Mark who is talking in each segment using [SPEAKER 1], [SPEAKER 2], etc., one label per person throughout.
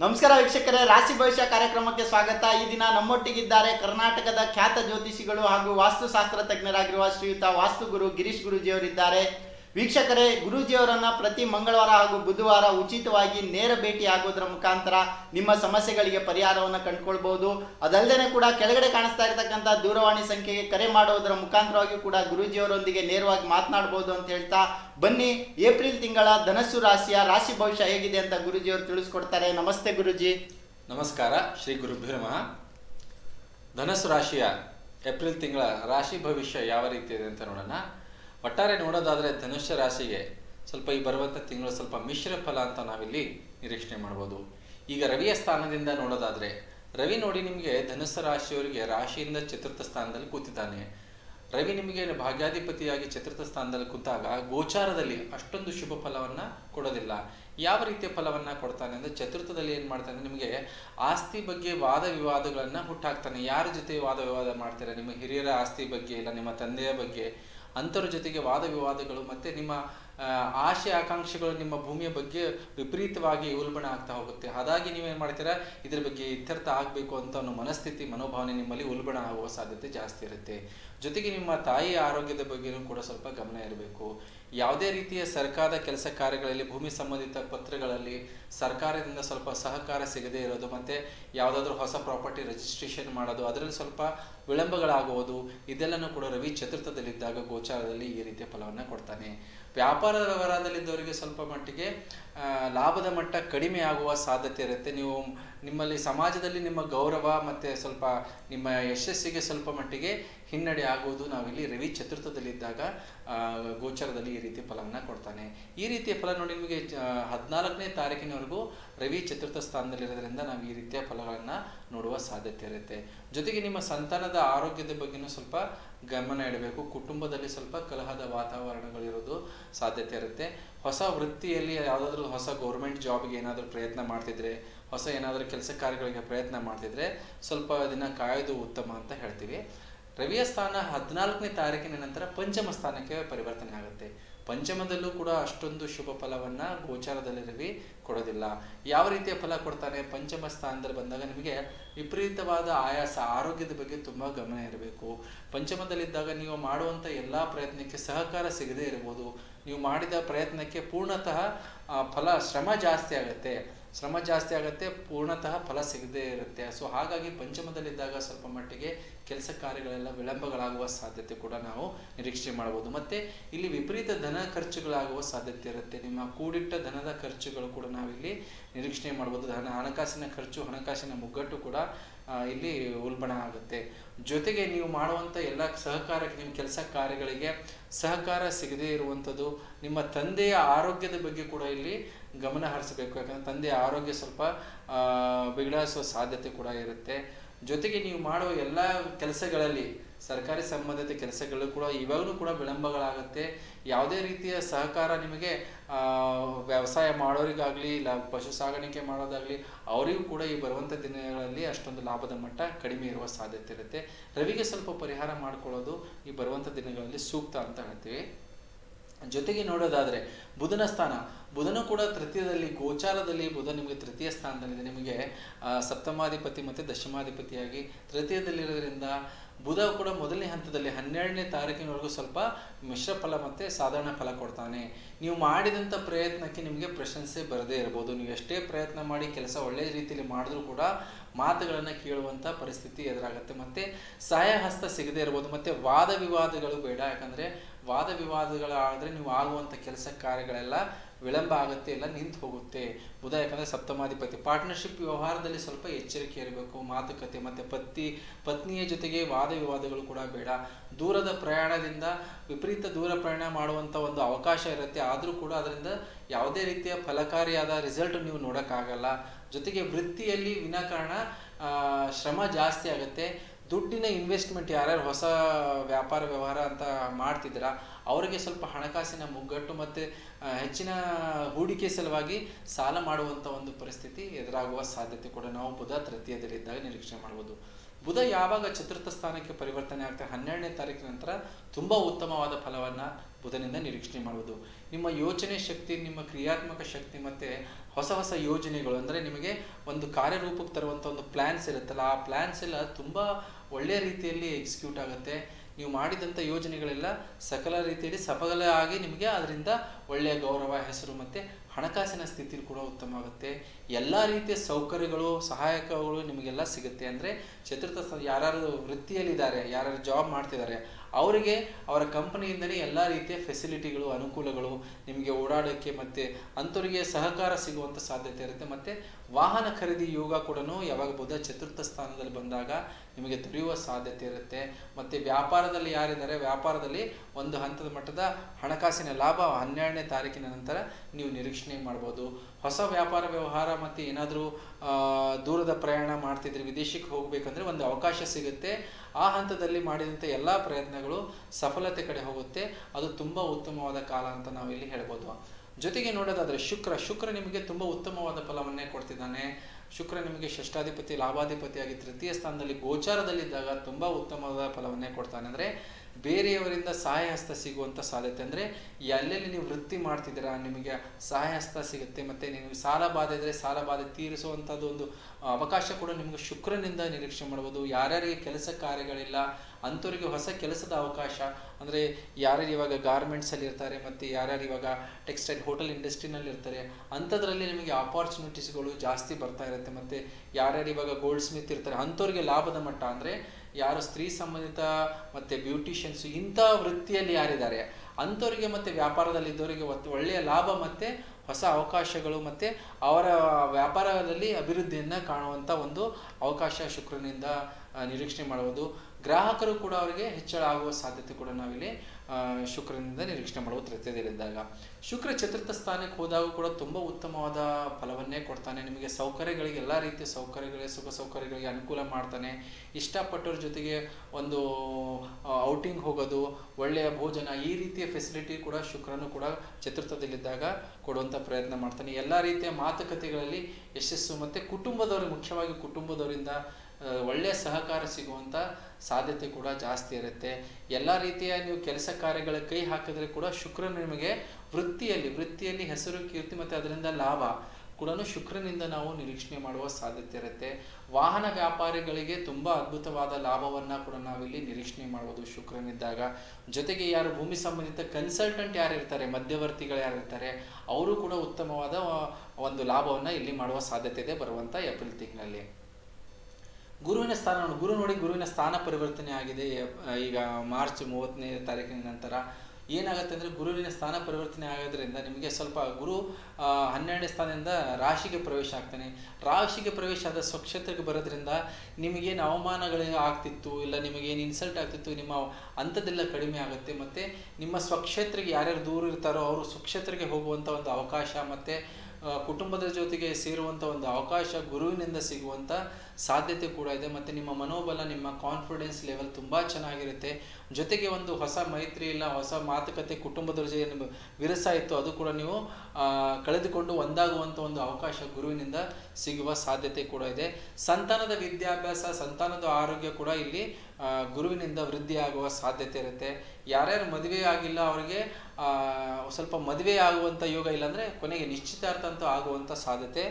[SPEAKER 1] ನಮಸ್ಕಾರ ವೀಕ್ಷಕರೇ, ರಾಶಿ ಭವಿಷ್ಯ ಕಾರ್ಯಕ್ರಮಕ್ಕೆ ಸ್ವಾಗತ. ಈ ದಿನ ನಮ್ಮೊಟ್ಟಿಗಿದ್ದಾರೆ ಕರ್ನಾಟಕದ ಖ್ಯಾತ ಜ್ಯೋತಿಷಿಗಳು ಹಾಗೂ ವಾಸ್ತುಶಾಸ್ತ್ರ ತಜ್ಞರಾಗಿರುವ ಶ್ರೀಯುತ ವಾಸ್ತುಗುರು ಗಿರೀಶ್ ಗುರೂಜಿಯವರಿದ್ದಾರೆ. ವೀಕ್ಷಕರೇ, ಗುರೂಜಿಯವರನ್ನ ಪ್ರತಿ ಮಂಗಳವಾರ ಹಾಗೂ ಬುಧವಾರ ಉಚಿತವಾಗಿ ನೇರ ಭೇಟಿ ಆಗೋದ್ರ ಮುಖಾಂತರ ನಿಮ್ಮ ಸಮಸ್ಯೆಗಳಿಗೆ ಪರಿಹಾರವನ್ನು ಕಂಡುಕೊಳ್ಬಹುದು. ಅದಲ್ಲದೆ ಕೂಡ ಕೆಳಗಡೆ ಕಾಣಿಸ್ತಾ ಇರತಕ್ಕಂಥ ದೂರವಾಣಿ ಸಂಖ್ಯೆಗೆ ಕರೆ ಮಾಡೋದರ ಮುಖಾಂತರವಾಗಿ ಕೂಡ ಗುರೂಜಿಯವರೊಂದಿಗೆ ನೇರವಾಗಿ ಮಾತನಾಡಬಹುದು ಅಂತ ಹೇಳ್ತಾ ಬನ್ನಿ. ಏಪ್ರಿಲ್ ತಿಂಗಳ ಧನಸ್ಸು ರಾಶಿಯ ರಾಶಿ ಭವಿಷ್ಯ ಹೇಗಿದೆ ಅಂತ ಗುರುಜಿಯವರು ತಿಳಿಸ್ಕೊಡ್ತಾರೆ. ನಮಸ್ತೆ ಗುರುಜಿ.
[SPEAKER 2] ನಮಸ್ಕಾರ, ಶ್ರೀ ಗುರುಭ್ಯೋ ಧನಸ್ಸು ರಾಶಿಯ ಏಪ್ರಿಲ್ ತಿಂಗಳ ರಾಶಿ ಭವಿಷ್ಯ ಯಾವ ರೀತಿ ಇದೆ ಅಂತ ನೋಡೋಣ. ಒಟ್ಟಾರೆ ನೋಡೋದಾದರೆ ಧನುಷ್ಯ ರಾಶಿಗೆ ಸ್ವಲ್ಪ ಈ ಬರುವಂಥ ತಿಂಗಳು ಸ್ವಲ್ಪ ಮಿಶ್ರ ಫಲ ಅಂತ ನಾವಿಲ್ಲಿ ನಿರೀಕ್ಷಣೆ ಮಾಡ್ಬೋದು. ಈಗ ರವಿಯ ಸ್ಥಾನದಿಂದ ನೋಡೋದಾದರೆ, ರವಿ ನೋಡಿ ನಿಮಗೆ ಧನುಸ್ಸು ರಾಶಿಯವರಿಗೆ ರಾಶಿಯಿಂದ ಚತುರ್ಥ ಸ್ಥಾನದಲ್ಲಿ ಕೂತಿದ್ದಾನೆ. ರವಿ ನಿಮಗೆ ಭಾಗ್ಯಾಧಿಪತಿಯಾಗಿ ಚತುರ್ಥ ಸ್ಥಾನದಲ್ಲಿ ಕೂತಾಗ ಗೋಚಾರದಲ್ಲಿ ಅಷ್ಟೊಂದು ಶುಭ ಫಲವನ್ನು ಕೊಡೋದಿಲ್ಲ. ಯಾವ ರೀತಿಯ ಫಲವನ್ನು ಕೊಡ್ತಾನೆ ಅಂದರೆ ಚತುರ್ಥದಲ್ಲಿ ಏನು ಮಾಡ್ತಾನೆ, ನಿಮಗೆ ಆಸ್ತಿ ಬಗ್ಗೆ ವಾದ ವಿವಾದಗಳನ್ನು ಹುಟ್ಟಾಕ್ತಾನೆ. ಯಾರ ಜೊತೆ ವಾದ ವಿವಾದ ಮಾಡ್ತೀರಾ? ನಿಮ್ಮ ಹಿರಿಯರ ಆಸ್ತಿ ಬಗ್ಗೆ ಇಲ್ಲ, ನಿಮ್ಮ ತಂದೆಯ ಬಗ್ಗೆ. ಅಂತರ ಜೊತೆಗೆ ವಾದ ವಿವಾದಗಳು ಮತ್ತು ನಿಮ್ಮ ಆಶೆ ಆಕಾಂಕ್ಷೆಗಳು ನಿಮ್ಮ ಭೂಮಿಯ ಬಗ್ಗೆ ವಿಪರೀತವಾಗಿ ಉಲ್ಬಣ ಆಗ್ತಾ ಹೋಗುತ್ತೆ. ಹಾಗಾಗಿ ನೀವೇನು ಮಾಡ್ತೀರಾ? ಇದ್ರ ಬಗ್ಗೆ ಇತ್ಯರ್ಥ ಆಗಬೇಕು ಅಂತ ಅನ್ನೋ ಮನಸ್ಥಿತಿ, ಮನೋಭಾವನೆ ನಿಮ್ಮಲ್ಲಿ ಉಲ್ಬಣ ಆಗುವ ಸಾಧ್ಯತೆ ಜಾಸ್ತಿ ಇರುತ್ತೆ. ಜೊತೆಗೆ ನಿಮ್ಮ ತಾಯಿಯ ಆರೋಗ್ಯದ ಬಗ್ಗೆನೂ ಕೂಡ ಸ್ವಲ್ಪ ಗಮನ ಇರಬೇಕು. ಯಾವುದೇ ರೀತಿಯ ಸರ್ಕಾರದ ಕೆಲಸ ಕಾರ್ಯಗಳಲ್ಲಿ, ಭೂಮಿ ಸಂಬಂಧಿತ ಪತ್ರಗಳಲ್ಲಿ ಸರ್ಕಾರದಿಂದ ಸ್ವಲ್ಪ ಸಹಕಾರ ಸಿಗದೇ ಇರೋದು ಮತ್ತು ಯಾವುದಾದ್ರೂ ಹೊಸ ಪ್ರಾಪರ್ಟಿ ರಿಜಿಸ್ಟ್ರೇಷನ್ ಮಾಡೋದು, ಅದರಲ್ಲಿ ಸ್ವಲ್ಪ ವಿಳಂಬಗಳಾಗುವುದು, ಇದೆಲ್ಲನೂ ಕೂಡ ರವಿ ಚತುರ್ಥದಲ್ಲಿದ್ದಾಗ ಗೋಚಾರದಲ್ಲಿ ಈ ರೀತಿಯ ಫಲವನ್ನು ಕೊಡ್ತಾನೆ. ವ್ಯಾಪಾರ ವ್ಯವಹಾರದಲ್ಲಿದ್ದವರಿಗೆ ಸ್ವಲ್ಪ ಮಟ್ಟಿಗೆ ಲಾಭದ ಮಟ್ಟ ಕಡಿಮೆ ಆಗುವ ಸಾಧ್ಯತೆ ಇರುತ್ತೆ. ನೀವು ನಿಮ್ಮಲ್ಲಿ ಸಮಾಜದಲ್ಲಿ ನಿಮ್ಮ ಗೌರವ ಮತ್ತು ಸ್ವಲ್ಪ ನಿಮ್ಮ ಯಶಸ್ಸಿಗೆ ಸ್ವಲ್ಪ ಮಟ್ಟಿಗೆ ಹಿನ್ನಡೆ ಆಗುವುದು ನಾವಿಲ್ಲಿ ರವಿ ಚತುರ್ಥದಲ್ಲಿದ್ದಾಗ ಗೋಚರದಲ್ಲಿ ಈ ರೀತಿ ಫಲವನ್ನು ಕೊಡ್ತಾನೆ. ಈ ರೀತಿಯ ಫಲ ನೋಡಿ ನಿಮಗೆ ಹದಿನಾಲ್ಕನೇ ತಾರೀಕಿನವರೆಗೂ ರವಿ ಚತುರ್ಥ ಸ್ಥಾನದಲ್ಲಿರೋದ್ರಿಂದ ನಾವು ಈ ರೀತಿಯ ಫಲಗಳನ್ನು ನೋಡುವ ಸಾಧ್ಯತೆ ಇರುತ್ತೆ. ಜೊತೆಗೆ ನಿಮ್ಮ ಸಂತಾನದ ಆರೋಗ್ಯದ ಬಗ್ಗೆನೂ ಸ್ವಲ್ಪ ಗಮನ ಇಡಬೇಕು. ಕುಟುಂಬದಲ್ಲಿ ಸ್ವಲ್ಪ ಕಲಹದ ವಾತಾವರಣಗಳಿರೋದು ಸಾಧ್ಯತೆ ಇರುತ್ತೆ. ಹೊಸ ವೃತ್ತಿಯಲ್ಲಿ ಯಾವುದಾದ್ರೂ ಹೊಸ ಗೌರ್ಮೆಂಟ್ ಜಾಬ್ಗೆ ಏನಾದರೂ ಪ್ರಯತ್ನ ಮಾಡ್ತಿದ್ರೆ, ಹೊಸ ಏನಾದರೂ ಕೆಲಸ ಕಾರ್ಯಗಳಿಗೆ ಪ್ರಯತ್ನ ಮಾಡ್ತಿದ್ರೆ ಸ್ವಲ್ಪ ದಿನ ಕಾಯೋದು ಉತ್ತಮ ಅಂತ ಹೇಳ್ತೀವಿ. ರವಿಯ ಸ್ಥಾನ ಹದಿನಾಲ್ಕನೇ ತಾರೀಕಿನ ನಂತರ ಪಂಚಮ ಸ್ಥಾನಕ್ಕೆ ಪರಿವರ್ತನೆ ಆಗುತ್ತೆ. ಪಂಚಮದಲ್ಲೂ ಕೂಡ ಅಷ್ಟೊಂದು ಶುಭ ಫಲವನ್ನು ಗೋಚಾರದಲ್ಲಿ ರವಿ ಕೊಡೋದಿಲ್ಲ. ಯಾವ ರೀತಿಯ ಫಲ ಕೊಡ್ತಾನೆ ಪಂಚಮ ಸ್ಥಾನದಲ್ಲಿ ಬಂದಾಗ ನಿಮಗೆ ವಿಪರೀತವಾದ ಆಯಾಸ, ಆರೋಗ್ಯದ ಬಗ್ಗೆ ತುಂಬ ಗಮನ ಇರಬೇಕು. ಪಂಚಮದಲ್ಲಿದ್ದಾಗ ನೀವು ಮಾಡುವಂಥ ಎಲ್ಲ ಪ್ರಯತ್ನಕ್ಕೆ ಸಹಕಾರ ಸಿಗದೇ ಇರ್ಬೋದು ನೀವು ಮಾಡಿದ ಪ್ರಯತ್ನಕ್ಕೆ ಪೂರ್ಣತಃ ಫಲ, ಶ್ರಮ ಜಾಸ್ತಿ ಆಗುತ್ತೆ. ಶ್ರಮ ಜಾಸ್ತಿ ಆಗುತ್ತೆ, ಪೂರ್ಣತಃ ಫಲ ಸಿಗದೇ ಇರುತ್ತೆ. ಸೊ ಹಾಗಾಗಿ ಪಂಚಮದಲ್ಲಿದ್ದಾಗ ಸ್ವಲ್ಪ ಮಟ್ಟಿಗೆ ಕೆಲಸ ಕಾರ್ಯಗಳೆಲ್ಲ ವಿಳಂಬಗಳಾಗುವ ಸಾಧ್ಯತೆ ಕೂಡ ನಾವು ನಿರೀಕ್ಷೆ ಮಾಡಬಹುದು. ಮತ್ತೆ ಇಲ್ಲಿ ವಿಪರೀತ ಧನ ಖರ್ಚುಗಳಾಗುವ ಸಾಧ್ಯತೆ ಇರುತ್ತೆ. ನಿಮ್ಮ ಕೂಡಿಟ್ಟ ಧನದ ಖರ್ಚುಗಳು ಕೂಡ ನಾವಿಲ್ಲಿ ನಿರೀಕ್ಷಣೆ ಮಾಡಬಹುದು. ಧನ, ಹಣಕಾಸಿನ ಖರ್ಚು, ಹಣಕಾಸಿನ ಮುಗ್ಗಟ್ಟು ಕೂಡ ಇಲ್ಲಿ ಉಲ್ಬಣ ಆಗುತ್ತೆ. ಜೊತೆಗೆ ನೀವು ಮಾಡುವಂಥ ಎಲ್ಲ ಸಹಕಾರಕ್ಕೆ, ನಿಮ್ಮ ಕೆಲಸ ಕಾರ್ಯಗಳಿಗೆ ಸಹಕಾರ ಸಿಗದೇ ಇರುವಂಥದ್ದು ನಿಮ್ಮ ತಂದೆಯ ಆರೋಗ್ಯದ ಬಗ್ಗೆ ಕೂಡ ಇಲ್ಲಿ ಗಮನ ಹರಿಸಬೇಕು. ಯಾಕಂದರೆ ತಂದೆಯ ಆರೋಗ್ಯ ಸ್ವಲ್ಪ ಬಿಗಡಾಯಿಸುವ ಸಾಧ್ಯತೆ ಕೂಡ ಇರುತ್ತೆ. ಜೊತೆಗೆ ನೀವು ಮಾಡುವ ಎಲ್ಲ ಕೆಲಸಗಳಲ್ಲಿ, ಸರ್ಕಾರಿ ಸಂಬಂಧಿತ ಕೆಲಸಗಳು ಕೂಡ ಇವಾಗಲೂ ಕೂಡ ವಿಳಂಬಗಳಾಗುತ್ತೆ. ಯಾವುದೇ ರೀತಿಯ ಸಹಕಾರ ನಿಮಗೆ ವ್ಯವಸಾಯ ಮಾಡೋರಿಗಾಗಲಿ, ಇಲ್ಲ ಪಶು ಸಾಗಾಣಿಕೆ ಮಾಡೋದಾಗಲಿ, ಅವರಿಗೂ ಕೂಡ ಈ ಬರುವಂಥ ದಿನಗಳಲ್ಲಿ ಅಷ್ಟೊಂದು ಲಾಭದ ಮಟ್ಟ ಕಡಿಮೆ ಇರುವ ಸಾಧ್ಯತೆ ಇರುತ್ತೆ. ರವಿಗೆ ಸ್ವಲ್ಪ ಪರಿಹಾರ ಮಾಡಿಕೊಳ್ಳೋದು ಈ ಬರುವಂಥ ದಿನಗಳಲ್ಲಿ ಸೂಕ್ತ ಅಂತ ಹೇಳ್ತೀವಿ. ಜೊತೆಗೆ ನೋಡೋದಾದರೆ ಬುಧನ ಸ್ಥಾನ. ಬುಧನು ಕೂಡ ತೃತೀಯದಲ್ಲಿ, ಗೋಚಾರದಲ್ಲಿ ಬುಧ ನಿಮಗೆ ತೃತೀಯ ಸ್ಥಾನದಲ್ಲಿದೆ. ನಿಮಗೆ ಸಪ್ತಮಾಧಿಪತಿ ಮತ್ತು ದಶಮಾಧಿಪತಿಯಾಗಿ ತೃತೀಯದಲ್ಲಿರೋದ್ರಿಂದ ಬುಧ ಕೂಡ ಮೊದಲನೇ ಹಂತದಲ್ಲಿ ಹನ್ನೆರಡನೇ ತಾರೀಕಿನವರೆಗೂ ಸ್ವಲ್ಪ ಮಿಶ್ರ ಫಲ ಮತ್ತು ಸಾಧಾರಣ ಫಲ ಕೊಡ್ತಾನೆ. ನೀವು ಮಾಡಿದಂಥ ಪ್ರಯತ್ನಕ್ಕೆ ನಿಮಗೆ ಪ್ರಶಂಸೆ ಬರದೇ ಇರ್ಬೋದು. ನೀವು ಎಷ್ಟೇ ಪ್ರಯತ್ನ ಮಾಡಿ ಕೆಲಸ ಒಳ್ಳೆಯ ರೀತಿಯಲ್ಲಿ ಮಾಡಿದ್ರೂ ಕೂಡ ಮಾತುಗಳನ್ನು ಕೇಳುವಂಥ ಪರಿಸ್ಥಿತಿ ಎದುರಾಗುತ್ತೆ. ಮತ್ತು ಸಹಾಯ ಹಸ್ತ ಸಿಗದೇ ಇರ್ಬೋದು. ಮತ್ತು ವಾದ ವಿವಾದಗಳು ಬೇಡ. ಯಾಕಂದರೆ ವಾದ ವಿವಾದಗಳಾದರೆ ನೀವು ಆಗುವಂಥ ಕೆಲಸ ಕಾರ್ಯಗಳೆಲ್ಲ ವಿಳಂಬ ಆಗುತ್ತೆ ಇಲ್ಲ ನಿಂತು ಹೋಗುತ್ತೆ. ಯಾಕಂದರೆ ಸಪ್ತಮಾಧಿಪತಿ. ಪಾರ್ಟ್ನರ್ಶಿಪ್ ವ್ಯವಹಾರದಲ್ಲಿ ಸ್ವಲ್ಪ ಎಚ್ಚರಿಕೆ ಇರಬೇಕು, ಮಾತುಕತೆ ಮತ್ತು ಪತ್ನಿ, ಪತ್ನಿಯ ಜೊತೆಗೆ ವಾದ ವಿವಾದಗಳು ಕೂಡ ಬೇಡ. ದೂರದ ಪ್ರಯಾಣದಿಂದ ವಿಪರೀತ ದೂರ ಪ್ರಯಾಣ ಮಾಡುವಂಥ ಒಂದು ಅವಕಾಶ ಇರುತ್ತೆ. ಆದರೂ ಕೂಡ ಅದರಿಂದ ಯಾವುದೇ ರೀತಿಯ ಫಲಕಾರಿಯಾದ ರಿಸಲ್ಟ್ ನೀವು ನೋಡೋಕ್ಕಾಗಲ್ಲ. ಜೊತೆಗೆ ವೃತ್ತಿಯಲ್ಲಿ ವಿನಾಕಾರಣ ಶ್ರಮ ಜಾಸ್ತಿ ಆಗುತ್ತೆ. ದುಡ್ಡಿನ ಇನ್ವೆಸ್ಟ್ಮೆಂಟ್ ಯಾರ್ಯಾರು ಹೊಸ ವ್ಯಾಪಾರ ವ್ಯವಹಾರ ಅಂತ ಮಾಡ್ತಿದ್ದೀರಾ, ಅವರಿಗೆ ಸ್ವಲ್ಪ ಹಣಕಾಸಿನ ಮುಗ್ಗಟ್ಟು ಮತ್ತು ಹೆಚ್ಚಿನ ಹೂಡಿಕೆ ಸಲುವಾಗಿ ಸಾಲ ಮಾಡುವಂಥ ಒಂದು ಪರಿಸ್ಥಿತಿ ಎದುರಾಗುವ ಸಾಧ್ಯತೆ ಕೂಡ ನಾವು ಬುಧ ತೃತೀಯದಲ್ಲಿದ್ದಾಗ ನಿರೀಕ್ಷೆ ಮಾಡ್ಬೋದು. ಬುಧ ಯಾವಾಗ ಚತುರ್ಥ ಸ್ಥಾನಕ್ಕೆ ಪರಿವರ್ತನೆ ಆಗ್ತದೆ ಹನ್ನೆರಡನೇ ತಾರೀಕಿನ ನಂತರ ತುಂಬ ಉತ್ತಮವಾದ ಫಲವನ್ನು ಬುಧನಿಂದ ನಿರೀಕ್ಷಣೆ ಮಾಡುವುದು. ನಿಮ್ಮ ಯೋಚನೆ ಶಕ್ತಿ, ನಿಮ್ಮ ಕ್ರಿಯಾತ್ಮಕ ಶಕ್ತಿ ಮತ್ತು ಹೊಸ ಹೊಸ ಯೋಜನೆಗಳು ಅಂದರೆ ನಿಮಗೆ ಒಂದು ಕಾರ್ಯರೂಪಕ್ಕೆ ತರುವಂಥ ಒಂದು ಪ್ಲ್ಯಾನ್ಸ್ ಇರುತ್ತಲ್ಲ, ಆ ಪ್ಲ್ಯಾನ್ಸ್ ಎಲ್ಲ ತುಂಬ ಒಳ್ಳೆಯ ರೀತಿಯಲ್ಲಿ ಎಕ್ಸಿಕ್ಯೂಟ್ ಆಗುತ್ತೆ. ನೀವು ಮಾಡಿದಂಥ ಯೋಜನೆಗಳೆಲ್ಲ ಸಕಲ ರೀತಿಯಲ್ಲಿ ಸಫಲ ಆಗಿ ನಿಮಗೆ ಅದರಿಂದ ಒಳ್ಳೆಯ ಗೌರವ, ಹೆಸರು ಮತ್ತು ಹಣಕಾಸಿನ ಸ್ಥಿತಿ ಕೂಡ ಉತ್ತಮ ಆಗುತ್ತೆ ಎಲ್ಲ ರೀತಿಯ ಸೌಕರ್ಯಗಳು, ಸಹಾಯಕಗಳು ನಿಮಗೆಲ್ಲ ಸಿಗುತ್ತೆ. ಅಂದರೆ ಚತುರ್ಥ ಯಾರು ವೃತ್ತಿಯಲ್ಲಿದ್ದಾರೆ, ಯಾರ್ಯಾರು ಜಾಬ್ ಮಾಡ್ತಿದ್ದಾರೆ ಅವರಿಗೆ ಅವರ ಕಂಪನಿಯಿಂದಲೇ ಎಲ್ಲ ರೀತಿಯ ಫೆಸಿಲಿಟಿಗಳು ಅನುಕೂಲಗಳು ನಿಮಗೆ ಓಡಾಡೋಕ್ಕೆ ಮತ್ತು ಅಂಥವರಿಗೆ ಸಹಕಾರ ಸಿಗುವಂಥ ಸಾಧ್ಯತೆ ಇರುತ್ತೆ. ಮತ್ತು ವಾಹನ ಖರೀದಿ ಯೋಗ ಕೂಡ ಯಾವಾಗ ಬುಧ ಚತುರ್ಥ ಸ್ಥಾನದಲ್ಲಿ ಬಂದಾಗ ನಿಮಗೆ ದೊರೆಯುವ ಸಾಧ್ಯತೆ ಇರುತ್ತೆ. ಮತ್ತು ವ್ಯಾಪಾರದಲ್ಲಿ ಯಾರಿದ್ದಾರೆ, ವ್ಯಾಪಾರದಲ್ಲಿ ಒಂದು ಹಂತದ ಮಟ್ಟದ ಹಣಕಾಸಿನ ಲಾಭ ಹನ್ನೆರಡನೇ ತಾರೀಕಿನ ನಂತರ ನೀವು ನಿರೀಕ್ಷಣೆ ಮಾಡ್ಬೋದು. ಹೊಸ ವ್ಯಾಪಾರ ವ್ಯವಹಾರ ಮತ್ತು ಏನಾದರೂ ದೂರದ ಪ್ರಯಾಣ ಮಾಡ್ತಿದ್ರೆ ವಿದೇಶಕ್ಕೆ ಹೋಗಬೇಕಂದ್ರೆ ಒಂದು ಅವಕಾಶ ಸಿಗುತ್ತೆ. ಆ ಹಂತದಲ್ಲಿ ಮಾಡಿದಂಥ ಎಲ್ಲ ಪ್ರಯತ್ನಗಳು ಸಫಲತೆ ಕಡೆ ಹೋಗುತ್ತೆ. ಅದು ತುಂಬ ಉತ್ತಮವಾದ ಕಾಲ ಅಂತ ನಾವಿಲ್ಲಿ ಹೇಳ್ಬೋದು. ಜೊತೆಗೆ ನೋಡೋದಾದರೆ ಶುಕ್ರ ಶುಕ್ರ ನಿಮಗೆ ತುಂಬ ಉತ್ತಮವಾದ ಫಲವನ್ನೇ ಕೊಡ್ತಿದ್ದಾನೆ. ಶುಕ್ರ ನಿಮಗೆ ಷಷ್ಟಾಧಿಪತಿ ಲಾಭಾಧಿಪತಿಯಾಗಿ ತೃತೀಯ ಸ್ಥಾನದಲ್ಲಿ, ಗೋಚಾರದಲ್ಲಿದ್ದಾಗ ತುಂಬ ಉತ್ತಮವಾದ ಫಲವನ್ನೇ ಕೊಡ್ತಾನೆ. ಅಂದರೆ ಬೇರೆಯವರಿಂದ ಸಹಾಯ ಹಸ್ತ ಸಿಗುವಂಥ ಸಾಧ್ಯತೆ ಅಂದರೆ ಎಲ್ಲೆಲ್ಲಿ ನೀವು ವೃತ್ತಿ ಮಾಡ್ತಿದ್ದೀರಾ, ನಿಮಗೆ ಸಹಾಯ ಹಸ್ತ ಸಿಗುತ್ತೆ, ಮತ್ತು ನಿಮಗೆ ಸಾಲ ಬಾಧೆ ಇದ್ದರೆ ಸಾಲ ಬಾಧೆ ತೀರಿಸುವಂಥದ್ದು ಒಂದು ಅವಕಾಶ ಕೂಡ ನಿಮಗೆ ಶುಕ್ರನಿಂದ ನಿರೀಕ್ಷೆ ಮಾಡ್ಬೋದು. ಯಾರ್ಯಾರಿಗೆ ಕೆಲಸ ಕಾರ್ಯಗಳಿಲ್ಲ, ಅಂಥವ್ರಿಗೆ ಹೊಸ ಕೆಲಸದ ಅವಕಾಶ, ಅಂದರೆ ಯಾರ್ಯಾರು ಇವಾಗ ಗಾರ್ಮೆಂಟ್ಸಲ್ಲಿ ಇರ್ತಾರೆ, ಮತ್ತು ಯಾರ್ಯಾರು ಇವಾಗ ಟೆಕ್ಸ್ಟೈಲ್ ಹೋಟೆಲ್ ಇಂಡಸ್ಟ್ರಿನಲ್ಲಿ ಇರ್ತಾರೆ, ಅಂಥದ್ರಲ್ಲಿ ನಿಮಗೆ ಆಪರ್ಚುನಿಟೀಸ್ಗಳು ಜಾಸ್ತಿ ಬರ್ತಾ ಇರುತ್ತೆ. ಮತ್ತು ಯಾರ್ಯಾರು ಇವಾಗ ಗೋಲ್ಡ್ ಸ್ಮಿತ್ ಇರ್ತಾರೆ, ಅಂಥವ್ರಿಗೆ ಲಾಭದ ಮಟ್ಟ ಅಂದರೆ ಯಾರು ಸ್ತ್ರೀ ಸಂಬಂಧಿತ ಮತ್ತು ಬ್ಯೂಟಿಷಿಯನ್ಸ್ ಇಂಥ ವೃತ್ತಿಯಲ್ಲಿ ಯಾರಿದ್ದಾರೆ? ಅಂಥವ್ರಿಗೆ ಮತ್ತು ವ್ಯಾಪಾರದಲ್ಲಿ ಇದ್ದವರಿಗೆ ಒಳ್ಳೆಯ ಲಾಭ ಮತ್ತು ಹೊಸ ಅವಕಾಶಗಳು ಮತ್ತು ಅವರ ವ್ಯಾಪಾರದಲ್ಲಿ ಅಭಿವೃದ್ಧಿಯನ್ನು ಕಾಣುವಂಥ ಒಂದು ಅವಕಾಶ ಶುಕ್ರನಿಂದ ನಿರೀಕ್ಷಣೆ ಮಾಡುವುದು. ಗ್ರಾಹಕರು ಕೂಡ ಅವರಿಗೆ ಹೆಚ್ಚಳ ಆಗುವ ಸಾಧ್ಯತೆ ಕೂಡ ನಾವಿಲ್ಲಿ ಶುಕ್ರನಿಂದ ನಿರೀಕ್ಷಣೆ ಮಾಡುವ ತೃತೀಯದಲ್ಲಿದ್ದಾಗ ಶುಕ್ರ ಚತುರ್ಥ ಸ್ಥಾನಕ್ಕೆ ಹೋದಾಗ ಕೂಡ ತುಂಬ ಉತ್ತಮವಾದ ಫಲವನ್ನೇ ಕೊಡ್ತಾನೆ. ನಿಮಗೆ ಸೌಕರ್ಯಗಳಿಗೆ, ಎಲ್ಲ ರೀತಿಯ ಸೌಕರ್ಯಗಳಿಗೆ, ಸುಖ ಸೌಕರ್ಯಗಳಿಗೆ ಅನುಕೂಲ ಮಾಡ್ತಾನೆ. ಇಷ್ಟಪಟ್ಟವ್ರ ಜೊತೆಗೆ ಒಂದು ಔಟಿಂಗ್ ಹೋಗೋದು, ಒಳ್ಳೆಯ ಭೋಜನ, ಈ ರೀತಿಯ ಫೆಸಿಲಿಟಿ ಕೂಡ ಶುಕ್ರನು ಕೂಡ ಚತುರ್ಥದಲ್ಲಿದ್ದಾಗ ಕೊಡುವಂಥ ಪ್ರಯತ್ನ ಮಾಡ್ತಾನೆ. ಎಲ್ಲ ರೀತಿಯ ಮಾತುಕತೆಗಳಲ್ಲಿ ಯಶಸ್ಸು ಮತ್ತು ಕುಟುಂಬದವರು ಮುಖ್ಯವಾಗಿ ಕುಟುಂಬದವರಿಂದ ಒಳ್ಳೆಯ ಸಹಕಾರ ಸಿಗುವಂಥ ಸಾಧ್ಯತೆ ಕೂಡ ಜಾಸ್ತಿ ಇರುತ್ತೆ. ಎಲ್ಲ ರೀತಿಯ ನೀವು ಕೆಲಸ ಕಾರ್ಯಗಳ ಕೈ ಹಾಕಿದ್ರೆ ಕೂಡ ಶುಕ್ರ ನಿಮಗೆ ವೃತ್ತಿಯಲ್ಲಿ ವೃತ್ತಿಯಲ್ಲಿ ಹೆಸರು ಕೀರ್ತಿ ಮತ್ತು ಅದರಿಂದ ಲಾಭ ಕೂಡ ಶುಕ್ರನಿಂದ ನಾವು ನಿರೀಕ್ಷಣೆ ಮಾಡುವ ಸಾಧ್ಯತೆ ಇರುತ್ತೆ. ವಾಹನ ವ್ಯಾಪಾರಿಗಳಿಗೆ ತುಂಬ ಅದ್ಭುತವಾದ ಲಾಭವನ್ನು ಕೂಡ ನಾವಿಲ್ಲಿ ನಿರೀಕ್ಷಣೆ ಮಾಡ್ಬೋದು ಶುಕ್ರನಿದ್ದಾಗ. ಜೊತೆಗೆ ಯಾರು ಭೂಮಿ ಸಂಬಂಧಿತ ಕನ್ಸಲ್ಟೆಂಟ್ ಯಾರು ಇರ್ತಾರೆ, ಮಧ್ಯವರ್ತಿಗಳು ಯಾರು ಇರ್ತಾರೆ, ಅವರು ಕೂಡ ಉತ್ತಮವಾದ ಒಂದು ಲಾಭವನ್ನು ಇಲ್ಲಿ ಮಾಡುವ ಸಾಧ್ಯತೆ ಇದೆ ಬರುವಂಥ ಏಪ್ರಿಲ್ ತಿಂಗಳಲ್ಲಿ. ಗುರುವಿನ ಸ್ಥಾನ ಗುರು ನೋಡಿ ಗುರುವಿನ ಸ್ಥಾನ ಪರಿವರ್ತನೆ ಆಗಿದೆ. ಈಗ ಮಾರ್ಚ್ ಮೂವತ್ತನೇ ತಾರೀಕಿನ ನಂತರ ಏನಾಗುತ್ತೆ ಅಂದರೆ ಗುರುವಿನ ಸ್ಥಾನ ಪರಿವರ್ತನೆ ಆಗೋದ್ರಿಂದ ನಿಮಗೆ ಸ್ವಲ್ಪ ಗುರು ಹನ್ನೆರಡನೇ ಸ್ಥಾನದಿಂದ ರಾಶಿಗೆ ಪ್ರವೇಶ ಆಗ್ತಾನೆ. ರಾಶಿಗೆ ಪ್ರವೇಶ ಆದ ಸ್ವಕ್ಷೇತ್ರಕ್ಕೆ ಬರೋದ್ರಿಂದ ನಿಮಗೇನು ಅವಮಾನಗಳು ಆಗ್ತಿತ್ತು, ಇಲ್ಲ ನಿಮಗೇನು ಇನ್ಸಲ್ಟ್ ಆಗ್ತಿತ್ತು, ನಿಮ್ಮ ಅಂಥದ್ದೆಲ್ಲ ಕಡಿಮೆ ಆಗುತ್ತೆ. ಮತ್ತು ನಿಮ್ಮ ಸ್ವಕ್ಷೇತ್ರಕ್ಕೆ ಯಾರ್ಯಾರು ದೂರ ಇರ್ತಾರೋ ಅವರು ಸ್ವಕ್ಷೇತ್ರಕ್ಕೆ ಹೋಗುವಂಥ ಒಂದು ಅವಕಾಶ ಮತ್ತು ಕುಟುಂಬದ ಜೊತೆಗೆ ಸೇರುವಂಥ ಒಂದು ಅವಕಾಶ ಗುರುವಿನಿಂದ ಸಿಗುವಂಥ ಸಾಧ್ಯತೆ ಕೂಡ ಇದೆ ಮತ್ತು ನಿಮ್ಮ ಮನೋಬಲ, ನಿಮ್ಮ ಕಾನ್ಫಿಡೆನ್ಸ್ ಲೆವೆಲ್ ತುಂಬ ಚೆನ್ನಾಗಿರುತ್ತೆ. ಜೊತೆಗೆ ಒಂದು ಹೊಸ ಮೈತ್ರಿ ಇಲ್ಲ ಹೊಸ ಮಾತುಕತೆ ಕುಟುಂಬದ ಜೊತೆ ವಿರಸ ಇತ್ತು. ಅದು ಕೂಡ ನೀವು ಕಳೆದುಕೊಂಡು ಒಂದಾಗುವಂಥ ಒಂದು ಅವಕಾಶ ಗುರುವಿನಿಂದ ಸಿಗುವ ಸಾಧ್ಯತೆ ಕೂಡ ಇದೆ. ಸಂತಾನದ ವಿದ್ಯಾಭ್ಯಾಸ, ಸಂತಾನದ ಆರೋಗ್ಯ ಕೂಡ ಇಲ್ಲಿ ಗುರುವಿನಿಂದ ವೃದ್ಧಿಯಾಗುವ ಸಾಧ್ಯತೆ ಇರುತ್ತೆ. ಯಾರ್ಯಾರು ಮದುವೆ ಆಗಿಲ್ಲ ಅವರಿಗೆ ಸ್ವಲ್ಪ ಮದುವೆ ಆಗುವಂಥ ಯೋಗ ಇಲ್ಲಾಂದರೆ ಕೊನೆಗೆ ನಿಶ್ಚಿತಾರ್ಥ ಅಂತೂ ಆಗುವಂಥ ಸಾಧ್ಯತೆ.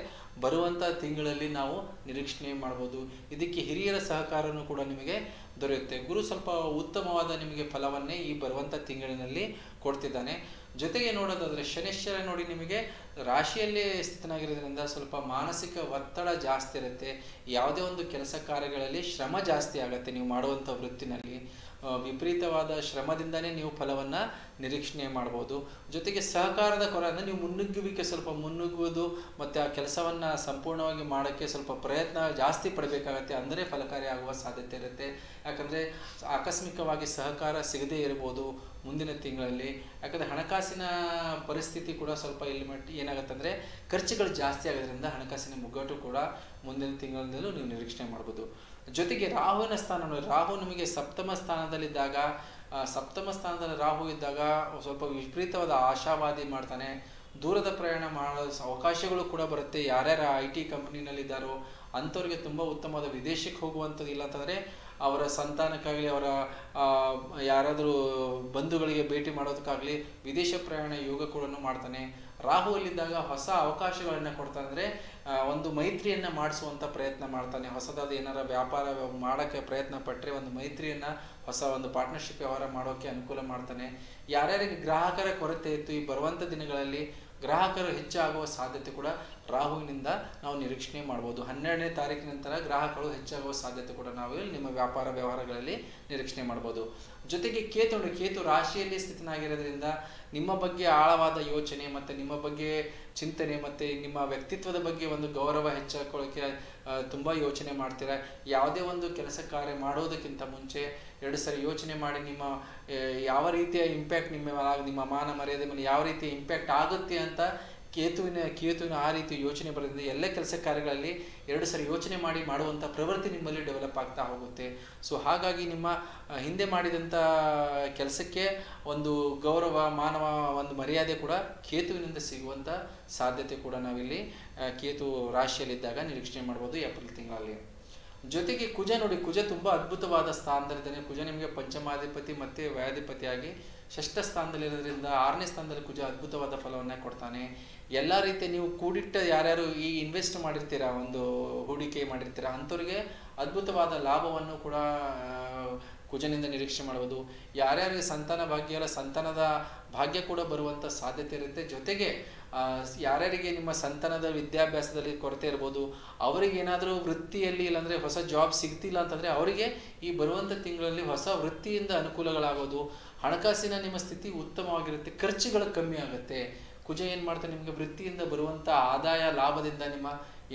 [SPEAKER 2] ಬರುವಂಥ ತಿಂಗಳಲ್ಲಿ ನಾವು ನಿರೀಕ್ಷಣೆ ಮಾಡ್ಬೋದು. ಇದಕ್ಕೆ ಹಿರಿಯರ ಸಹಕಾರನೂ ಕೂಡ ನಿಮಗೆ ದೊರೆಯುತ್ತೆ. ಗುರು ಸ್ವಲ್ಪ ಉತ್ತಮವಾದ ನಿಮಗೆ ಫಲವನ್ನೇ ಈ ಬರುವಂಥ ತಿಂಗಳಿನಲ್ಲಿ ಕೊಡ್ತಿದ್ದಾನೆ. ಜೊತೆಗೆ ನೋಡೋದಾದರೆ ಶನಿಶ್ಚರ ನೋಡಿ ನಿಮಗೆ ರಾಶಿಯಲ್ಲೇ ಸ್ಥಿತನಾಗಿರೋದ್ರಿಂದ ಸ್ವಲ್ಪ ಮಾನಸಿಕ ಒತ್ತಡ ಜಾಸ್ತಿ ಇರುತ್ತೆ. ಯಾವುದೇ ಒಂದು ಕೆಲಸ ಕಾರ್ಯಗಳಲ್ಲಿ ಶ್ರಮ ಜಾಸ್ತಿ ಆಗುತ್ತೆ ನೀವು ಮಾಡುವಂಥ ವೃತ್ತಿನಲ್ಲಿ. ವಿಪರೀತವಾದ ಶ್ರಮದಿಂದನೇ ನೀವು ಫಲವನ್ನು ನಿರೀಕ್ಷಣೆ ಮಾಡ್ಬೋದು. ಜೊತೆಗೆ ಸಹಕಾರದ ಕೊರ ಅಂದರೆ ನೀವು ಮುನ್ನುಗ್ಗುವಿಕೆ ಸ್ವಲ್ಪ ಮುನ್ನುಗ್ಗುವುದು ಮತ್ತು ಆ ಕೆಲಸವನ್ನು ಸಂಪೂರ್ಣವಾಗಿ ಮಾಡೋಕ್ಕೆ ಸ್ವಲ್ಪ ಪ್ರಯತ್ನ ಜಾಸ್ತಿ ಪಡಬೇಕಾಗತ್ತೆ, ಅಂದರೆ ಫಲಕಾರಿ ಆಗುವ ಸಾಧ್ಯತೆ ಇರುತ್ತೆ. ಯಾಕಂದರೆ ಆಕಸ್ಮಿಕವಾಗಿ ಸಹಕಾರ ಸಿಗದೇ ಇರ್ಬೋದು ಮುಂದಿನ ತಿಂಗಳಲ್ಲಿ. ಯಾಕಂದರೆ ಹಣಕಾಸಿನ ಪರಿಸ್ಥಿತಿ ಕೂಡ ಸ್ವಲ್ಪ ಇಲ್ಲಿ ಮಟ್ಟ ಏನಾಗುತ್ತೆ ಅಂದರೆ ಖರ್ಚುಗಳು ಜಾಸ್ತಿ ಆಗೋದ್ರಿಂದ ಹಣಕಾಸಿನ ಮುಗ್ಗಟ್ಟು ಕೂಡ ಮುಂದಿನ ತಿಂಗಳಿಂದಲೂ ನೀವು ನಿರೀಕ್ಷಣೆ ಮಾಡ್ಬೋದು. ಜೊತೆಗೆ ರಾಹುವಿನ ಸ್ಥಾನ ನೋಡಿ, ರಾಹು ನಿಮಗೆ ಸಪ್ತಮ ಸ್ಥಾನದಲ್ಲಿದ್ದಾಗ ಸಪ್ತಮ ಸ್ಥಾನದಲ್ಲಿ ರಾಹು ಇದ್ದಾಗ ಸ್ವಲ್ಪ ವಿಪರೀತವಾದ ಆಶಾವಾದಿ ಮಾಡ್ತಾನೆ. ದೂರದ ಪ್ರಯಾಣ ಮಾಡೋ ಅವಕಾಶಗಳು ಕೂಡ ಬರುತ್ತೆ. ಯಾರ್ಯಾರು ಐ ಟಿ ಕಂಪ್ನಿನಲ್ಲಿದ್ದಾರೋ ಅಂಥವ್ರಿಗೆ ತುಂಬ ಉತ್ತಮವಾದ ವಿದೇಶಕ್ಕೆ ಹೋಗುವಂಥದ್ದು ಇಲ್ಲ ಅಂತಂದರೆ ಅವರ ಸಂತಾನಕ್ಕಾಗಲಿ, ಅವರ ಯಾರಾದರೂ ಬಂಧುಗಳಿಗೆ ಭೇಟಿ ಮಾಡೋದಕ್ಕಾಗಲಿ ವಿದೇಶ ಪ್ರಯಾಣ ಯೋಗ ಕೂಡ ಮಾಡ್ತಾನೆ. ರಾಹು ಅಲ್ಲಿದ್ದಾಗ ಹೊಸ ಅವಕಾಶಗಳನ್ನು ಕೊಡ್ತಾನೆ ಅಂದರೆ ಒಂದು ಮೈತ್ರಿಯನ್ನು ಮಾಡಿಸುವಂಥ ಪ್ರಯತ್ನ ಮಾಡ್ತಾನೆ. ಹೊಸದಾದ ಏನಾರ ವ್ಯಾಪಾರ ಮಾಡೋಕ್ಕೆ ಪ್ರಯತ್ನ ಪಟ್ಟರೆ ಒಂದು ಮೈತ್ರಿಯನ್ನು ಹೊಸ ಒಂದು ಪಾರ್ಟ್ನರ್ಶಿಪ್ ವ್ಯವಹಾರ ಮಾಡೋಕ್ಕೆ ಅನುಕೂಲ ಮಾಡ್ತಾನೆ. ಯಾರ್ಯಾರಿಗೆ ಗ್ರಾಹಕರ ಕೊರತೆ ಇತ್ತು, ಈ ಬರುವಂಥ ದಿನಗಳಲ್ಲಿ ಗ್ರಾಹಕರು ಹೆಚ್ಚಾಗುವ ಸಾಧ್ಯತೆ ಕೂಡ ರಾಹುವಿನಿಂದ ನಾವು ನಿರೀಕ್ಷಣೆ ಮಾಡ್ಬೋದು. ಹನ್ನೆರಡನೇ ತಾರೀಕಿನ ನಂತರ ಗ್ರಾಹಕರು ಹೆಚ್ಚಾಗುವ ಸಾಧ್ಯತೆ ಕೂಡ ನಾವು ನಿಮ್ಮ ವ್ಯಾಪಾರ ವ್ಯವಹಾರಗಳಲ್ಲಿ ನಿರೀಕ್ಷಣೆ ಮಾಡ್ಬೋದು. ಜೊತೆಗೆ ಕೇತು ಕೇತು ರಾಶಿಯಲ್ಲಿ ಸ್ಥಿತನಾಗಿರೋದ್ರಿಂದ ನಿಮ್ಮ ಬಗ್ಗೆ ಆಳವಾದ ಯೋಚನೆ ಮತ್ತು ನಿಮ್ಮ ಬಗ್ಗೆ ಚಿಂತನೆ ಮತ್ತು ನಿಮ್ಮ ವ್ಯಕ್ತಿತ್ವದ ಬಗ್ಗೆ ಒಂದು ಗೌರವ ಹೆಚ್ಚಾಕೊಳ್ಳೋಕ್ಕೆ ತುಂಬ ಯೋಚನೆ ಮಾಡ್ತೀರಾ? ಯಾವುದೇ ಒಂದು ಕೆಲಸ ಕಾರ್ಯ ಮಾಡೋದಕ್ಕಿಂತ ಮುಂಚೆ ಎರಡು ಸರಿ ಯೋಚನೆ ಮಾಡಿ ನಿಮ್ಮ ಯಾವ ರೀತಿಯ ಇಂಪ್ಯಾಕ್ಟ್ ನಿಮ್ಮ ನಿಮ್ಮ ಮಾನ ಮರ್ಯಾದೆ ಮೇಲೆ ಯಾವ ರೀತಿ ಇಂಪ್ಯಾಕ್ಟ್ ಆಗುತ್ತೆ ಅಂತ ಕೇತುವಿನ ಕೇತುವಿನ ಆ ರೀತಿ ಯೋಚನೆ ಬರೋದ್ರಿಂದ ಎಲ್ಲ ಕೆಲಸ ಕಾರ್ಯಗಳಲ್ಲಿ ಎರಡು ಸರಿ ಯೋಚನೆ ಮಾಡಿ ಮಾಡುವಂಥ ಪ್ರವೃತ್ತಿ ನಿಮ್ಮಲ್ಲಿ ಡೆವಲಪ್ ಆಗ್ತಾ ಹೋಗುತ್ತೆ. ಸೊ ಹಾಗಾಗಿ ನಿಮ್ಮ ಹಿಂದೆ ಮಾಡಿದಂಥ ಕೆಲಸಕ್ಕೆ ಒಂದು ಗೌರವ, ಮಾನವ, ಒಂದು ಮರ್ಯಾದೆ ಕೂಡ ಕೇತುವಿನಿಂದ ಸಿಗುವಂಥ ಸಾಧ್ಯತೆ ಕೂಡ ನಾವಿಲ್ಲಿ ಕೇತು ರಾಶಿಯಲ್ಲಿದ್ದಾಗ ನಿರೀಕ್ಷಣೆ ಮಾಡ್ಬೋದು ಏಪ್ರಿಲ್ ತಿಂಗಳಲ್ಲಿ. ಜೊತೆಗೆ ಕುಜ ನೋಡಿ, ಕುಜ ತುಂಬ ಅದ್ಭುತವಾದ ಸ್ಥಾನದಲ್ಲಿದ್ದಾನೆ. ಕುಜ ನಿಮಗೆ ಪಂಚಮಾಧಿಪತಿ ಮತ್ತು ವ್ಯಾಧಿಪತಿಯಾಗಿ ಷಷ್ಠ ಸ್ಥಾನದಲ್ಲಿರೋದ್ರಿಂದ ಆರನೇ ಸ್ಥಾನದಲ್ಲಿ ಕುಜ ಅದ್ಭುತವಾದ ಫಲವನ್ನು ಕೊಡ್ತಾನೆ. ಎಲ್ಲ ರೀತಿಯ ನೀವು ಕೂಡಿಟ್ಟ ಯಾರ್ಯಾರು ಈ ಇನ್ವೆಸ್ಟ್ ಮಾಡಿರ್ತೀರಾ, ಒಂದು ಹೂಡಿಕೆ ಮಾಡಿರ್ತೀರಾ, ಅಂಥವ್ರಿಗೆ ಅದ್ಭುತವಾದ ಲಾಭವನ್ನು ಕೂಡ ಕುಜನಿಂದ ನಿರೀಕ್ಷೆ ಮಾಡ್ಬೋದು. ಯಾರ್ಯಾರಿಗೆ ಸಂತಾನ ಭಾಗ್ಯ ಸಂತಾನದ ಭಾಗ್ಯ ಕೂಡ ಬರುವಂಥ ಸಾಧ್ಯತೆ ಇರುತ್ತೆ. ಜೊತೆಗೆ ಯಾರ್ಯಾರಿಗೆ ನಿಮ್ಮ ಸಂತಾನದ ವಿದ್ಯಾಭ್ಯಾಸದಲ್ಲಿ ಕೊರತೆ ಇರ್ಬೋದು, ಅವರಿಗೆ ಏನಾದರೂ ವೃತ್ತಿಯಲ್ಲಿ ಇಲ್ಲಾಂದರೆ ಹೊಸ ಜಾಬ್ ಸಿಗ್ತಿಲ್ಲ ಅಂತಂದರೆ ಅವರಿಗೆ ಈ ಬರುವಂಥ ತಿಂಗಳಲ್ಲಿ ಹೊಸ ವೃತ್ತಿಯಿಂದ ಅನುಕೂಲಗಳಾಗೋದು, ಹಣಕಾಸಿನ ನಿಮ್ಮ ಸ್ಥಿತಿ ಉತ್ತಮವಾಗಿರುತ್ತೆ, ಖರ್ಚುಗಳು ಕಮ್ಮಿ ಆಗುತ್ತೆ. ಕುಜ ಏನು ಮಾಡ್ತಾರೆ ನಿಮಗೆ ವೃತ್ತಿಯಿಂದ ಬರುವಂಥ ಆದಾಯ ಲಾಭದಿಂದ ನಿಮ್ಮ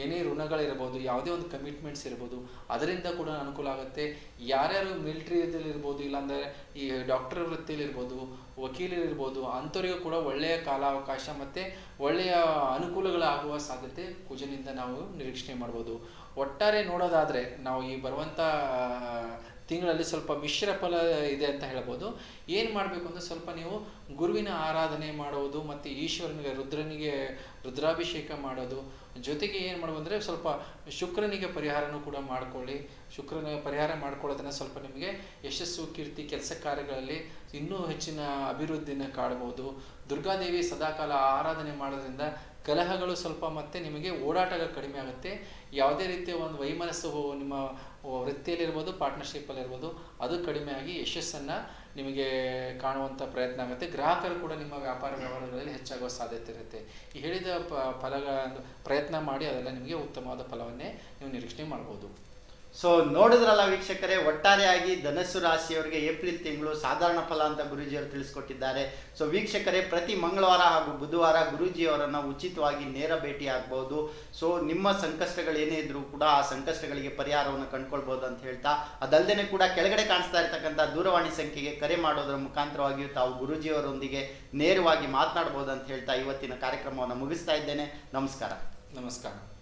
[SPEAKER 2] ಏನೇ ಋಣಗಳಿರ್ಬೋದು, ಯಾವುದೇ ಒಂದು ಕಮಿಟ್ಮೆಂಟ್ಸ್ ಇರ್ಬೋದು, ಅದರಿಂದ ಕೂಡ ಅನುಕೂಲ ಆಗುತ್ತೆ. ಯಾರ್ಯಾರು ಮಿಲಿಟ್ರಿಯಲ್ಲಿ ಇರ್ಬೋದು, ಇಲ್ಲಾಂದರೆ ಈ ಡಾಕ್ಟರ್ ವೃತ್ತಿಯಲ್ಲಿರ್ಬೋದು ವಕೀಲರಿರ್ಬೋದು ಅಂಥವರಿಗೂ ಕೂಡ ಒಳ್ಳೆಯ ಕಾಲಾವಕಾಶ ಮತ್ತು ಒಳ್ಳೆಯ ಅನುಕೂಲಗಳಾಗುವ ಸಾಧ್ಯತೆ ಕುಜನಿಂದ ನಾವು ನಿರೀಕ್ಷಣೆ ಮಾಡ್ಬೋದು. ಒಟ್ಟಾರೆ ನೋಡೋದಾದರೆ, ನಾವು ಈ ಬರುವಂಥ ತಿಂಗಳಲ್ಲಿ ಸ್ವಲ್ಪ ಮಿಶ್ರ ಫಲ ಇದೆ ಅಂತ ಹೇಳ್ಬೋದು. ಏನು ಮಾಡಬೇಕು ಅಂದರೆ ಸ್ವಲ್ಪ ನೀವು ಗುರುವಿನ ಆರಾಧನೆ ಮಾಡುವುದು ಮತ್ತು ಈಶ್ವರನಿಗೆ, ರುದ್ರನಿಗೆ ರುದ್ರಾಭಿಷೇಕ ಮಾಡೋದು. ಜೊತೆಗೆ ಏನು ಮಾಡ್ಬೋದು ಅಂದರೆ ಸ್ವಲ್ಪ ಶುಕ್ರನಿಗೆ ಪರಿಹಾರನೂ ಕೂಡ ಮಾಡಿಕೊಳ್ಳಿ. ಶುಕ್ರನ ಪರಿಹಾರ ಮಾಡ್ಕೊಳ್ಳೋದನ್ನು ಸ್ವಲ್ಪ ನಿಮಗೆ ಯಶಸ್ಸು, ಕೀರ್ತಿ, ಕೆಲಸ ಕಾರ್ಯಗಳಲ್ಲಿ ಇನ್ನೂ ಹೆಚ್ಚಿನ ಅಭಿವೃದ್ಧಿನ ಕಾಡ್ಬೋದು ದುರ್ಗಾದೇವಿ ಸದಾಕಾಲ ಆರಾಧನೆ ಮಾಡೋದ್ರಿಂದ ಕಲಹಗಳು ಸ್ವಲ್ಪ ಮತ್ತೆ ನಿಮಗೆ ಓಡಾಟಗಳು ಕಡಿಮೆ ಆಗುತ್ತೆ. ಯಾವುದೇ ರೀತಿಯ ಒಂದು ವೈಮನಸ್ಸು ನಿಮ್ಮ ವೃತ್ತಿಯಲ್ಲಿರ್ಬೋದು, ಪಾರ್ಟ್ನರ್ಶಿಪ್ಪಲ್ಲಿರ್ಬೋದು, ಅದು ಕಡಿಮೆ ಆಗಿ ಯಶಸ್ಸನ್ನು ನಿಮಗೆ ಕಾಣುವಂಥ ಪ್ರಯತ್ನ ಆಗುತ್ತೆ. ಗ್ರಾಹಕರು ಕೂಡ ನಿಮ್ಮ ವ್ಯಾಪಾರ ವ್ಯವಹಾರಗಳಲ್ಲಿ ಹೆಚ್ಚಾಗುವ ಸಾಧ್ಯತೆ ಇರುತ್ತೆ. ಈ ಹೇಳಿದ ಪ ಫಲಗಳ ಪ್ರಯತ್ನ ಮಾಡಿ ಅದೆಲ್ಲ ನಿಮಗೆ ಉತ್ತಮವಾದ ಫಲವನ್ನೇ ನೀವು ನಿರೀಕ್ಷಣೆ ಮಾಡ್ಬೋದು.
[SPEAKER 1] ಸೊ ನೋಡಿದ್ರಲ್ಲ ವೀಕ್ಷಕರೇ ಒಟ್ಟಾರೆಯಾಗಿ ಧನಸ್ಸು ರಾಶಿಯವರಿಗೆ ಏಪ್ರಿಲ್ ತಿಂಗಳು ಸಾಧಾರಣ ಫಲ ಅಂತ ಗುರುಜಿಯವರು ತಿಳಿಸ್ಕೊಟ್ಟಿದ್ದಾರೆ. ಸೊ ವೀಕ್ಷಕರೇ, ಪ್ರತಿ ಮಂಗಳವಾರ ಹಾಗೂ ಬುಧವಾರ ಗುರೂಜಿಯವರನ್ನು ಉಚಿತವಾಗಿ ನೇರ ಭೇಟಿ ಆಗ್ಬೋದು. ಸೊ ನಿಮ್ಮ ಸಂಕಷ್ಟಗಳು ಏನೇ ಇದ್ರೂ ಕೂಡ ಆ ಸಂಕಷ್ಟಗಳಿಗೆ ಪರಿಹಾರವನ್ನು ಕಂಡುಕೊಳ್ಬಹುದು ಅಂತ ಹೇಳ್ತಾ ಅದಲ್ಲದೆ ಕೂಡ ಕೆಳಗಡೆ ಕಾಣಿಸ್ತಾ ಇರ್ತಕ್ಕಂಥ ದೂರವಾಣಿ ಸಂಖ್ಯೆಗೆ ಕರೆ ಮಾಡೋದರ ಮುಖಾಂತರವಾಗಿಯೂ ತಾವು ಗುರುಜಿಯವರೊಂದಿಗೆ ನೇರವಾಗಿ ಮಾತನಾಡಬಹುದು ಅಂತ ಹೇಳ್ತಾ ಇವತ್ತಿನ ಕಾರ್ಯಕ್ರಮವನ್ನು ಮುಗಿಸ್ತಾ ಇದ್ದೇನೆ. ನಮಸ್ಕಾರ.
[SPEAKER 2] ನಮಸ್ಕಾರ.